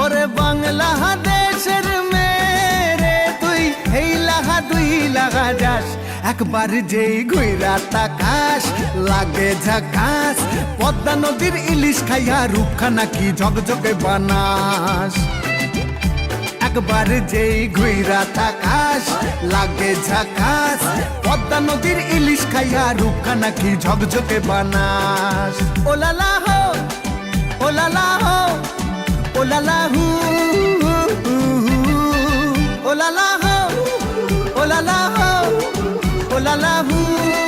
ওরে বাংলা দেশের মেরে তুই, এই লাহা দুই লাগা যাস। একবার যেই ঘুইরা তাকাস, লাগে ঝাকাস, পদ্মা নদীর ইলিশ খাইয়া রূপখানা কি ঝকঝকে বানাস। একবার যেই ঘুইরা তাকাস, লাগে ঝাকাস, পদ্মা নদীর ইলিশ খাইয়া রূপখানা কি ঝকঝকে বানাস। ওলালা হো ওলালা হো। Oh la la, vous